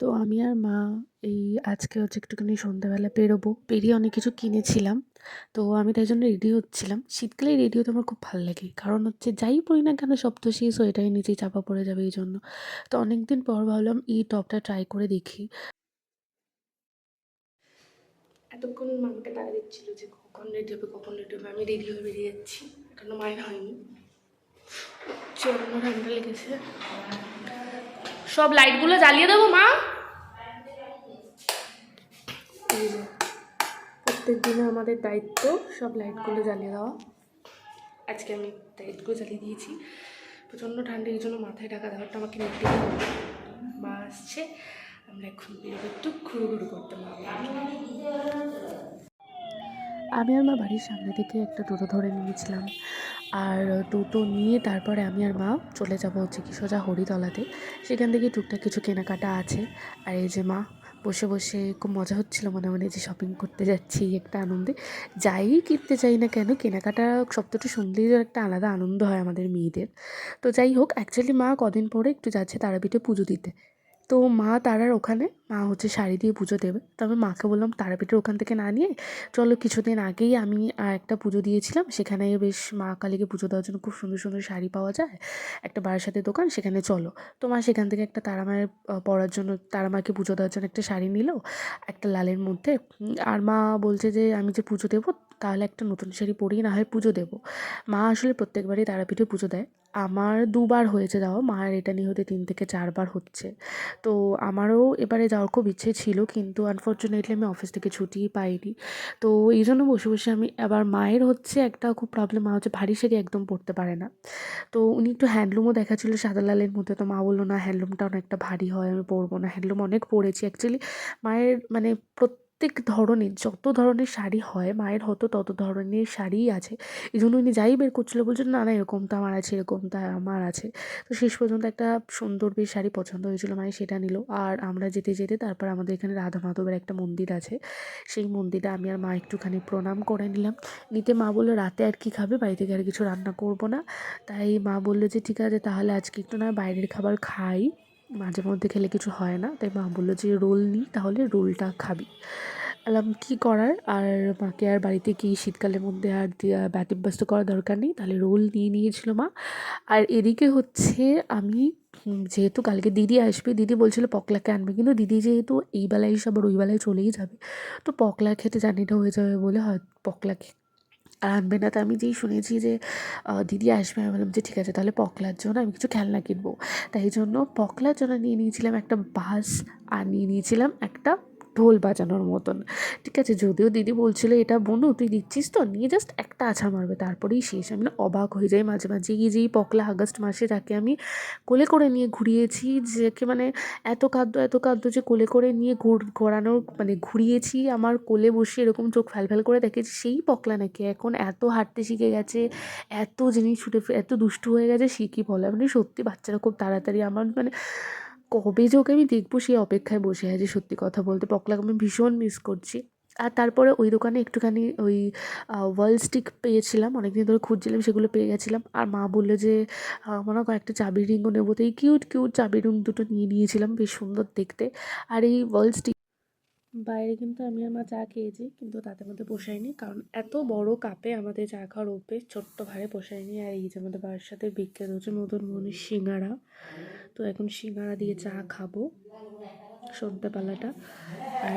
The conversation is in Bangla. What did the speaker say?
তো আমি আর মা এই আজকে হচ্ছে একটুখানি সন্ধ্যাবেলা বেরোবো। বেরিয়ে অনেক কিছু কিনেছিলাম। তো আমি তাই জন্য রেডি হচ্ছিলাম। শীতকালে রেডি হতে আমার খুব ভালো লাগে। কারণ হচ্ছে যাই পরি না কেন সব তো সেই সোয়েটারের নিচেই চাপা পড়ে যাবে এই জন্য। তো অনেক দিন পর ভাবলাম এই টপটা ট্রাই করে দেখি। এতক্ষণ মাকে তারা দিচ্ছিল যে কখন রেডি হবে, কখন রেডি হবে। আমি রেডি হয়ে বেরিয়ে যাচ্ছি। কারণ মায়ের হয়নি। চরম ঠান্ডা লেগেছে। সব লাইটগুলো জ্বালিয়ে দেবো মা? প্রত্যেক দিনে আমাদের দায়িত্ব সব লাইটগুলো জ্বালিয়ে দেওয়া। আজকে আমি লাইটগুলো জ্বালিয়ে দিয়েছি। প্রচণ্ড ঠান্ডা এই জন্য মাথায় ঢাকা দেওয়াটা আমাকে হবে। মা আসছে আমরা এখন বেরোবো একটু ঘুরু ঘুরু করতে মা আমি আর মা বাড়ির সামনে থেকে একটা টোটো ধরে নিয়েছিলাম। আর টোটো নিয়ে তারপরে আমি আর মা চলে যাব হচ্ছে কি সোজা হরিতলাতে। সেখান থেকে টুকটাক কিছু কেনাকাটা আছে। আর এই যে মা বসে বসে খুব মজা হচ্ছিল মনে মনে যে শপিং করতে যাচ্ছি একটা আনন্দে। যাই কিনতে চাই না কেন কেনাকাটা শব্দটা শুনলেই একটা আলাদা আনন্দ হয় আমাদের মেয়েদের। তো যাই হোক অ্যাকচুয়ালি মা কদিন পরে একটু যাচ্ছে তারাপীঠে পুজো দিতে। তো মা তারার ওখানে মা হচ্ছে শাড়ি দিয়ে পুজো দেবে। তো আমি মাকে বললাম তারাপীঠের ওখান থেকে না নিয়ে চলো কিছুদিন আগেই আমি একটা পুজো দিয়েছিলাম। সেখানে বেশ মা কালীকে পুজো দেওয়ার জন্য খুব সুন্দর সুন্দর শাড়ি পাওয়া যায়। একটা বারাসাতের দোকান সেখানে চলো। তো মা সেখান থেকে একটা তারা মায়ের আহ, পরার জন্য তারা মাকে পুজো দেওয়ার জন্য একটা শাড়ি নিল একটা লালের মধ্যে। আর মা বলছে যে আমি যে পুজো দেবো তাহলে একটা নতুন শাড়ি পরেই না হয় পুজো দেবো। মা আসলে প্রত্যেকবারই তারাপীঠে পুজো দেয়। আমার দুবার হয়েছে যাওয়া মায়ের এটা নিয়ে হতে তিন থেকে চারবার হচ্ছে। তো আমারও এবারে যাওয়ার খুব ইচ্ছে ছিল, কিন্তু আনফর্চুনেটলি আমি অফিস থেকে ছুটিই পাইনি। তো এই জন্য বসে বসে আমি আবার মায়ের হচ্ছে একটা খুব প্রবলেম মা হচ্ছে ভারী শাড়ি একদম পরতে পারে না। তো উনি একটু হ্যান্ডলুমও দেখাচ্ছিল, সাদা লালের মধ্যে। তো মা বলল, না হ্যান্ডলুমটা অনেকটা ভারী হয়, আমি পরবো না। হ্যান্ডলুম অনেক পরেছি অ্যাকচুয়ালি মায়ের মানে প্রত্যেক ধরনের, যত ধরনের শাড়ি হয়, মায়ের হতো তত ধরনের শাড়িই আছে। এই জন্য উনি যাই বের করছিল বলছিল না না, এরকমটা আমার আছে এরকম এরকমটা আমার আছে। তো শেষ পর্যন্ত একটা সুন্দর বেশ শাড়ি পছন্দ হয়েছিল মানে সেটা নিল। আর আমরা যেতে যেতে তারপর আমাদের এখানে রাধা মাধবের একটা মন্দির আছে। সেই মন্দিরে আমি আর মা একটুখানি প্রণাম করে নিলাম। নিতে মা বলল, রাতে আর কি খাবে? বাড়ি থেকে আর কিছু রান্না করব না। তাই মা বলল যে, ঠিক আছে, তাহলে আজকে একটু না বাইরের খাবার খাই। মাঝে মধ্যে খেলে কিছু হয় না, তাই মা বলল যে রোল নিই তাহলে রোলটা খাবি। বললাম কী করার? আর মাকে আর বাড়িতে কি শীতকালের মধ্যে আর ব্যতিব্যস্ত করার দরকার নেই? তাহলে রোল নিয়ে নিয়েছিল মা। আর এদিকে হচ্ছে আমি যেহেতু কালকে দিদি আসবে, দিদি বলছিল পকলাকে আনবে। কিন্তু দিদি যেহেতু এই বেলায় আবার ওই বেলায় চলেই যাবে, তো পকলা খেতে জার্নিটা হয়ে যাবে বলে হয় পকলা আর আনবে না। তো আমি যেই শুনেছি যে দিদি আসবে, আমি বললাম যে, ঠিক আছে, তাহলে পকলার জন্য আমি কিছু খেলনা কিনবো। তাই জন্য পকলার জন্য নিয়ে নিয়েছিলাম একটা বাস, আর নিয়ে নিয়েছিলাম একটা ঢোল বাজানোর মতন। ঠিক আছে, যদিও দিদি বলছিল, এটা বোনু, তুই দিচ্ছিস তো? নিয়ে জাস্ট একটা আছাড় মারবে, তারপরেই শেষ। আমি না অবাক হয়ে যাই মাঝে মাঝে। এই যেই পকলা আগস্ট মাসে যাকে আমি কোলে করে নিয়ে ঘুরিয়েছি, যাকে মানে এত কাদ্য এত কাদ্য যে কোলে করে নিয়ে ঘুর, ঘোরানোর মানে ঘুরিয়েছি, আমার কোলে বসে এরকম চোখ ফ্যাল ফ্যাল করে দেখেছি, সেই পকলা নাকি এখন এত হাঁটতে শিখে গেছে, এত জিনিস ছুটে এত দুষ্টু হয়ে গেছে, সে কি বলে? মানে সত্যি বাচ্চারা খুব তাড়াতাড়ি আমার মানে কবে যে ওকে আমি দেখব সেই অপেক্ষায় বসে আছি, সত্যি কথা বলতে। পকলাকে আমি ভীষণ মিস করছি। আর তারপরে ওই দোকানে একটুখানি ওই ওয়ার্ল্ড স্টিক পেয়েছিলাম। অনেকদিন ধরে খুঁজছিলাম, সেগুলো পেয়ে গেছিলাম। আর মা বলল যে মনে হয় কয়েকটা চাবি রিংও নেব। তো এই কিউট কিউট চাবি রিং দুটো নিয়ে নিয়েছিলাম, বেশ সুন্দর দেখতে। আর এই ওয়ার্ল্ড স্টিক বাইরে কিন্তু আমি মা চা খেয়েছি, কিন্তু তাতে মধ্যে পোষায়নি। কারণ এত বড় কাপে আমাদের চা খাওয়ার অভ্যেস, ছোট্ট ভারে পোষায়নি। আর এই যে আমাদের বাবার সাথে বিখ্যাত হচ্ছে নতুন মনে সিঙ্গারা। তো এখন সিঙ্গারা দিয়ে চা খাব সন্ধ্যেবেলাটা। আর